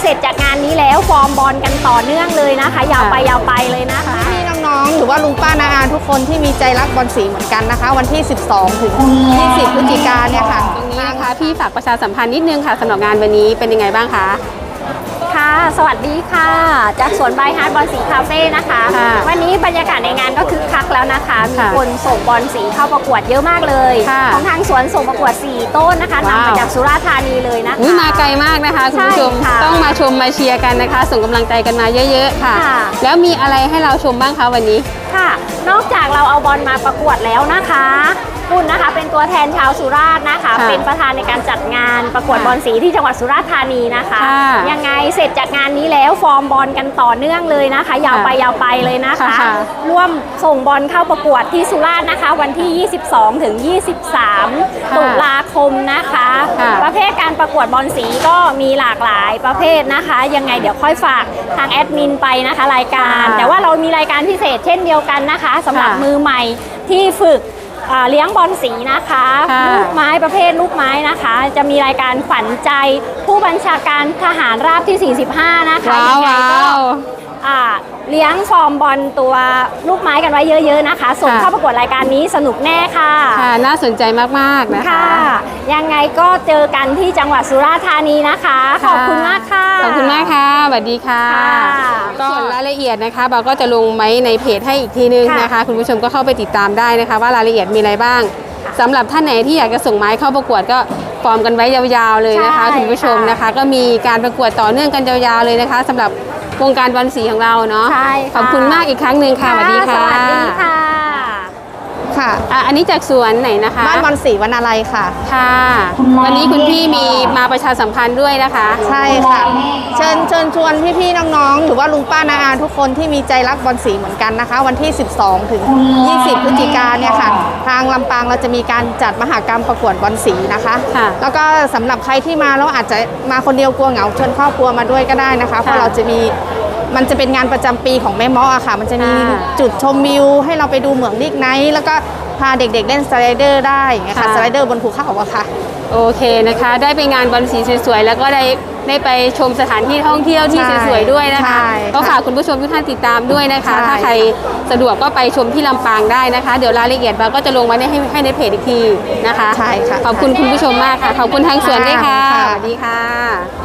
เสร็จจากงานนี้แล้วฟอร์มบอลกันต่อเนื่องเลยนะคะ ยาวไปยาวไปเลยนะคะ พี่น้องๆหรือว่าลุงป้านาอาทุกคนที่มีใจรักบอลสีเหมือนกันนะคะ วันที่ 12 ถึง20พฤศจิกายนเนี่ยค่ะตรงนี้นะคะพี่ฝากประชาสัมพันธ์นิดนึงค่ะสำหรับงานวันนี้เป็นยังไงบ้างคะ ค่ะ สวัสดีค่ะ จากสวนใบฮาร์ดบอลสีคาเฟ่นะคะ ค่ะวันนี้บรรยากาศในงานก็คึกคักแล้วนะคะ มีค่ะคนส่งบอลสีเข้าประกวดเยอะมากเลยค่ะของทางสวนส่งประกวด 4 ต้นนะคะว้าว นำมาจากสุราษฎร์ธานีเลยนะคะ อุ้ยมาไกลมากนะคะคุณผู้ชม ใช่ค่ะต้องมาชมมาเชียร์กันนะคะ ส่งกำลังใจกันมาเยอะๆค่ะ ค่ะ แล้วมีอะไรให้เราชมบ้างคะวันนี้ ค่ะ นอกจากเราเอาบอลมาประกวดแล้วนะคะ คุณนะคะ เป็นตัวแทนชาวสุราษฎร์นะคะ ค่ะเป็นประธานในการจัดงานประกวดค่ะบอลสีที่จังหวัดสุราษฎร์ธานีนะคะ ค่ะยังไงเสร็จจากงานนี้แล้วฟอร์มบอลกันต่อเนื่องเลยนะคะ ยาวไปยาวไปเลยนะคะ ค่ะ ร่วมส่งบอลเข้าประกวดที่สุราษฎร์นะคะ วันที่ 22 ถึง 23 ตุลาคมนะคะ ค่ะประเภทการประกวดบอลสีก็มีหลากหลายประเภทนะคะ ยังไงเดี๋ยวค่อยฝากทางแอดมินไปนะคะรายการ ค่ะแต่ว่าเรามีรายการพิเศษเช่นเดียวกันนะคะสำหรับค่ะ มือใหม่ที่ฝึกอ่า เลี้ยงบอลสีนะคะค่ะลูกไม้ประเภทลูกไม้นะคะ จะมีรายการฝันใจผู้บัญชาการทหารราบที่ 45 นะคะว้าวยังไงก็ว้าว อ่าเลี้ยงฟอร์มบอลตัวลูกไม้กันไว้เยอะๆนะคะ ส่งค่ะ เข้าประกวดรายการนี้สนุกแน่ค่ะ ค่ะน่าสนใจมากๆนะคะ ค่ะ ยังไงก็เจอกันที่จังหวัดสุราษฎร์ธานีนะคะ ขอบคุณมากค่ะ ขอบคุณมากค่ะสวัสดีค่ะ ค่ะก็ส่วนรา ยละเอียดนะคะเราก็จะลงไว้ในเพจให้อีกทีนึงค่ะนะคะ คุณผู้ชมก็เข้าไปติดตามได้นะคะ ว่ารายละเอียดมีอะไรบ้างสำหรับท่านไหนที่อยากจะส่งไม้เข้าประกวดก็ฟอร์มกันไว้ยาวๆเลยนะคะใช่คุณผู้ชมค่ะนะคะ ก็มีการประกวดต่อเนื่องกันยาวๆเลยนะคะสำหรับวงการบอลสีของเราเนาะใช่ค่ะขอบคุณมากอีกครั้งหนึ่งค่ะสวัสดีค่ะสวัสดี ค่ะค่ะอะ อันนี้จากสวนไหนนะคะ บ้านบอลสีวันอะไรค่ะ ค่ะ วันนี้คุณพี่มีมาประชาสัมพันธ์ด้วยนะคะ ใช่ค่ะ เชิญเชิญชวนพี่ๆน้องๆ หรือว่าลุงป้านาอาทุกคนที่มีใจรักบอลสีเหมือนกันนะคะ วันที่ 12 ถึง 20 พฤศจิกายนเนี่ยค่ะ ทางลำปางเราจะมีการจัดมหากรรมประกวดบอลสีนะคะค่ะ แล้วก็สำหรับใครที่มาแล้วอาจจะมาคนเดียวกลัวเหงาเชิญครอบครัวมาด้วยก็ได้นะคะเพราะเราจะมี มันจะเป็นงานประจำปีของแม่เมาะอะค่ะ มันจะมีค่ะจุดชมวิว ให้เราไปดูเหมืองลิกไนท์แล้วก็พาเด็กๆเล่นสไลเดอร์ได้อย่างเงี้ยค่ะค่ะสไลเดอร์บนภูเขาอะค่ะ โอเคนะคะ ได้ไปงานบอลสีสวยๆ แล้วก็ได้ได้ไปชมสถานที่ท่องเที่ยวที่ใช่สวยๆด้วยนะคะใช่ก็ฝากคุณผู้ชมทุกท่านติดตามด้วยนะคะใช่ถ้าใครสะดวกก็ไปชมที่ลำปางได้นะคะ เดี๋ยวรายละเอียดเราก็จะลงไว้ในให้ให้ในเพจอีกทีนะคะใช่ค่ะขอบคุณคุณผู้ชมมากค่ะ ขอบคุณทางสวนด้วยค่ะค่ะสวัสดีค่ะ